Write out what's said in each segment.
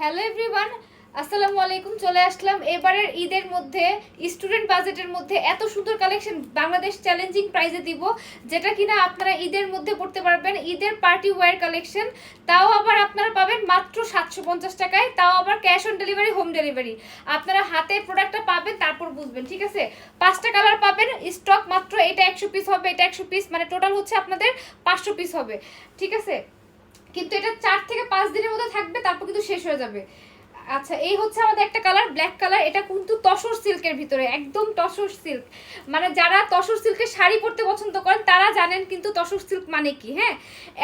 Hello everyone আসসালামু আলাইকুম, চলে আসলাম। এবারের ঈদের মধ্যে স্টুডেন্ট বাজেটের মধ্যে এত সুন্দর কালেকশন বাংলাদেশ চ্যালেঞ্জিং প্রাইজে দিব, যেটা কিনা আপনারা ঈদের মধ্যে পড়তে পারবেন। ঈদের পার্টি ওয়্যার কালেকশন তাও আবার আপনারা পাবেন মাত্র সাতশো পঞ্চাশ টাকায়, তাও আবার cash on delivery home delivery আপনারা হাতে প্রোডাক্টটা পাবেন, তারপর বুঝবেন, ঠিক আছে? পাঁচটা কালার পাবেন স্টক মাত্র এটা একশো পিস হবে, এটা একশো পিস মানে টোটাল হচ্ছে আপনাদের পাঁচশো পিস হবে, ঠিক আছে? কিন্তু এটা চার থেকে পাঁচ দিনের মধ্যে থাকবে তারপর কিন্তু শেষ হয়ে যাবে। আচ্ছা এই হচ্ছে আমাদের একটা কালার ব্ল্যাক কালার এটা কিন্তু তসর সিল্কের ভিতরে, একদম তসর সিল্ক। মানে যারা তসর সিল্কের শাড়ি পরতে পছন্দ করেন, তারা জানেন কিন্তু তসর সিল্ক মানে কি হ্যাঁ?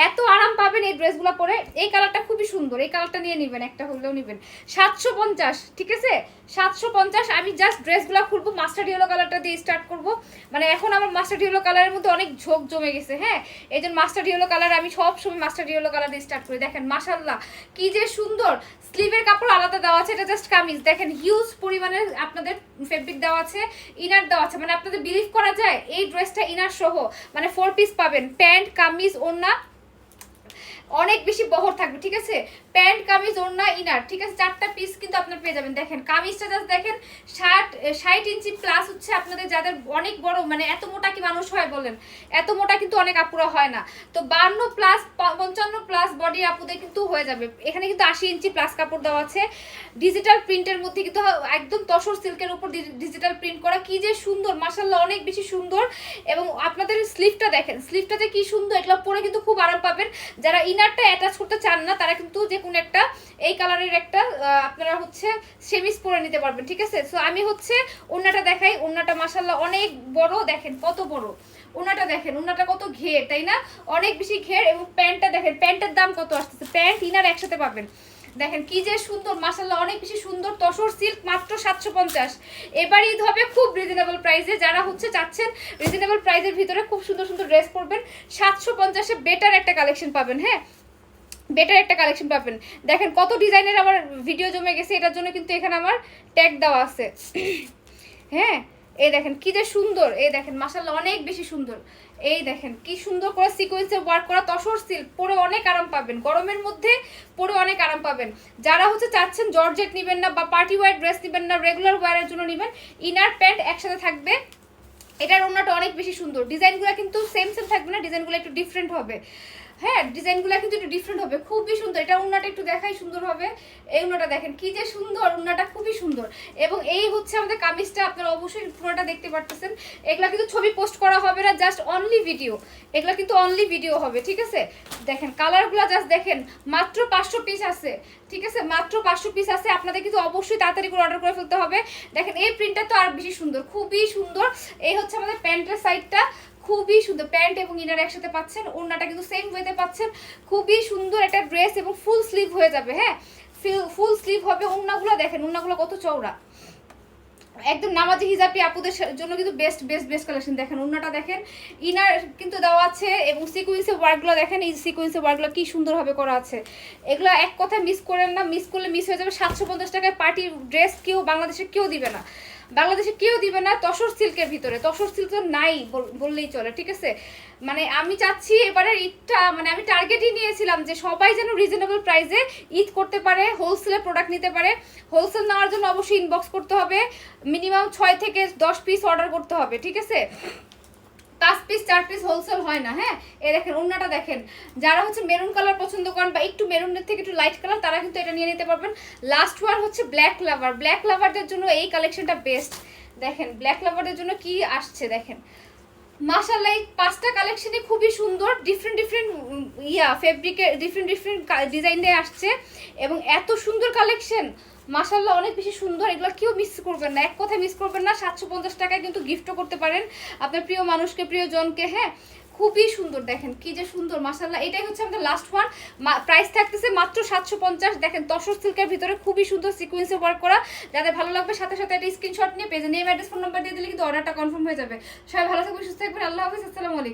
এত আরাম পাবেন এই ড্রেসগুলো পরে। এই কালারটা খুবই সুন্দর, এই কালারটা নিয়ে নেবেন, একটা হলেও নেবেন। সাতশো পঞ্চাশ, ঠিক আছে? সাতশো পঞ্চাশ, আমি জাস্ট ড্রেসগুলো খুলবো মাস্টার ইয়েলো কালারটা দিয়ে স্টার্ট করব। মানে এখন আমার মাস্টার ইয়েলো কালারের মধ্যে অনেক ঝোঁক জমে গেছে হ্যাঁ? এই জন্য মাস্টার ইয়েলো কালার আমি সবসময় মাস্টার ইয়েলো কালার দিয়ে স্টার্ট করি। দেখেন মাসাল্লাহ কি যে সুন্দর। স্লিভের কাপড় আলাদা দেওয়া আছে, এটা জাস্ট কামিজ। দেখেন হিউজ পরিমাণে আপনাদের ফেব্রিক দেওয়া আছে ইনার দেওয়া আছে। মানে আপনাদের বিলিভ করা যায়, এই ড্রেসটা ইনার সহ। মানে ফোর পিস পাবেন। প্যান্ট, কামিজ, ওড়না, অনেক বেশি বহর থাকবে, ঠিক আছে? প্যান্ট, কামিজ, ওড়না ইনার ঠিক আছে? চারটা পিস কিন্তু আপনার পেয়ে যাবেন। দেখেন, কামিজটা জাস্ট দেখেন, ষাট ষাট ইঞ্চি প্লাস হচ্ছে আপনাদের যাদের অনেক বড় মানে এত মোটা কি মানুষ হয় বলেন? এত মোটা কিন্তু অনেক আপুরা হয় না। তো বান্ন প্লাস পঞ্চান্ন প্লাস বডি আপুদের কিন্তু হয়ে যাবে। এখানে কিন্তু আশি ইঞ্চি প্লাস কাপড় দেওয়া আছে। ডিজিটাল প্রিন্টের মধ্যে কিন্তু একদম তসর সিল্কের উপর ডিজিটাল প্রিন্ট করা। কি যে সুন্দর মাসাল্লাহ অনেক বেশি সুন্দর। এবং আপনাদের স্লিভটা দেখেন স্লিভটা যে কি সুন্দর, এগুলো পরে কিন্তু খুব আরাম পাবেন। যারা ইনারটা অ্যাটাচ করতে চান না, তারা কিন্তু যে কোনো একটা, এই কালারের একটা আপনারা হচ্ছে সেমিস পরে নিতে পারবেন, ঠিক আছে? সো আমি হচ্ছে ওন্নাটা দেখাই। ওন্নাটা মাসাল্লাহ অনেক বড়, দেখেন কত বড়। ওনাটা দেখেন ওনাটা কত ঘের, তাই না? অনেক বেশি ঘের এবং প্যান্টটা দেখেন, প্যান্টের দাম কত আসতেছে? প্যান্ট ইনার একসাথে পাবেন। দেখেন কি যে সুন্দর মাসাল্লাহ অনেক বেশি সুন্দর তসর সিল্ক মাত্র সাতশো পঞ্চাশ। এবার ঈদ হবে খুব রিজনেবল প্রাইসে যারা হচ্ছে চাচ্ছেন রিজনেবল প্রাইসের ভিতরে খুব সুন্দর সুন্দর ড্রেস পরবেন। সাতশো পঞ্চাশে বেটার একটা কালেকশন পাবেন হ্যাঁ? বেটার একটা কালেকশন পাবেন। দেখেন কত ডিজাইনের আমার ভিডিও জমে গেছে, এটার জন্য কিন্তু এখানে আমার ট্যাগ দেওয়া আছে। হ্যাঁ? এই দেখেন, কি যে সুন্দর। এই দেখেন মাসাল্লাহ অনেক বেশি সুন্দর। এই দেখেন, কি সুন্দর করে সিকোয়েন্সে ওয়ার্ক করা তসর সিল্ক পরে অনেক আরাম পাবেন। গরমের মধ্যে পরে অনেক আরাম পাবেন। যারা হচ্ছে চাচ্ছেন জর্জেট নেবেন না বা পার্টি ওয়ার ড্রেস নেবেন না রেগুলার ওয়ারের জন্য নেবেন ইনার প্যান্ট একসাথে থাকবে। এটার ওনাটা অনেক বেশি সুন্দর। ডিজাইনগুলো কিন্তু সেম সেম থাকবে না, ডিজাইনগুলো একটু ডিফারেন্ট হবে। হ্যাঁ ডিজাইনগুলো কিন্তু একটু ডিফারেন্ট হবে। খুবই সুন্দর। এটা উন্নাটা একটু দেখাই সুন্দর হবে। এই উন্নাটা দেখেন, কি যে সুন্দর! উন্নাটা খুবই সুন্দর। এবং এই হচ্ছে আমাদের কামিজটা, আপনারা অবশ্যই পুরোটা দেখতে পারতেছেন। এগুলা কিন্তু ছবি পোস্ট করা হবে না জাস্ট অনলি ভিডিও এগুলা কিন্তু অনলি ভিডিও হবে, ঠিক আছে? দেখেন কালারগুলো জাস্ট দেখেন, মাত্র পাঁচশো পিস আছে, ঠিক আছে? মাত্র পাঁচশো পিস আছে। আপনাদের কিন্তু অবশ্যই তাড়াতাড়ি করে অর্ডার করে ফেলতে হবে। দেখেন, এই প্রিন্টটা তো আর বেশি সুন্দর, খুবই সুন্দর। এই হচ্ছে আমাদের প্যান্টের সাইডটা খুবই সুন্দর প্যান্ট এবং ইনার একসাথে পাচ্ছেন, ওড়নাটা কিন্তু সেম ওয়েতে পাচ্ছেন। খুবই সুন্দর একটা ড্রেস এবং ফুল স্লিভ হয়ে যাবে হ্যাঁ? ফুল স্লিভ হবে ওড়নাগুলো, দেখেন ওড়নাগুলো কত চওড়া। একদম নামাজি হিজাবি আপুদের জন্য কিন্তু বেস্ট বেস্ট বেস্ট কালেকশন দেখেন ওড়নাটা দেখেন ইনার কিন্তু দেওয়া আছে এবং সিকুয়েন্সের ওয়ার্কগুলো দেখেন, এই সিকুয়েন্সের ওয়ার্কগুলো কি সুন্দরভাবে করা আছে। এগুলো এক কথায় মিস করেন না মিস করলে মিস হয়ে যাবে। সাতশো পঞ্চাশ টাকায় পার্টি ড্রেস কেউ, বাংলাদেশে কেউ দিবে না। বাংলাদেশে কেউ দিবে না তসর সিল্কের ভিতরে। তসর সিল্ক তো নাই বললেই চলে, ঠিক আছে? মানে আমি চাচ্ছি এবারে ঈদটা মানে আমি টার্গেটই নিয়েছিলাম যে সবাই যেন রিজনেবল প্রাইসে ঈদ করতে পারে হোলসেলে প্রোডাক্ট নিতে পারে। হোলসেল নেওয়ার জন্য অবশ্যই ইনবক্স করতে হবে। মিনিমাম ছয় থেকে দশ পিস অর্ডার করতে হবে, ঠিক আছে? পাঁচ পিস চার পিস হোলসেল হয় না হ্যাঁ? এ দেখেন অন্যটা দেখেন। যারা হচ্ছে মেরুন কালার পছন্দ করেন বা একটু মেরুনের থেকে একটু লাইট কালার তারা কিন্তু এটা নিয়ে নিতে পারবেন। লাস্ট ওয়ার হচ্ছে ব্ল্যাক লাভার ব্ল্যাক লাভারদের জন্য এই কালেকশনটা বেস্ট দেখেন ব্ল্যাক লাভারদের জন্য কি আসছে, দেখেন। মাশাল্লাহ পাঁচটা কালেকশনে খুবই সুন্দর ডিফারেন্ট ডিফারেন্ট ইয়া ফেব্রিকের ডিফারেন্ট ডিফারেন্ট ডিজাইন দিয়ে আসছে। এবং এত সুন্দর কালেকশন মাশাল্লাহ অনেক বেশি সুন্দর। এগুলো কেউ মিস করবেন না, এক কথায় মিস করবেন না। সাতশো পঞ্চাশ টাকায় কিন্তু গিফটও করতে পারেন। আপনার প্রিয় মানুষকে, প্রিয়জনকে হ্যাঁ খুবই সুন্দর, দেখেন কি যে সুন্দর মাসাল্লাহ এটাই হচ্ছে আমাদের লাস্ট ওয়ান প্রাইস থাকতেছে মাত্র সাতশো পঞ্চাশ, দেখেন তসর সিল্কের ভিতরে খুবই সুন্দর সিকুয়েন্সে ওয়ার্ক করা। যাদের ভালো লাগবে সাথে সাথে একটা স্ক্রিনশট নিয়ে পেজে নেম অ্যাড্রেস ফোন নাম্বার দিয়ে দিলে কিন্তু অর্ডারটা কনফার্ম হয়ে যাবে। সবাই ভালো থাকবে সুস্থ থাকবেন, আল্লাহ হাফিজ, আসসালামু আলাইকুম।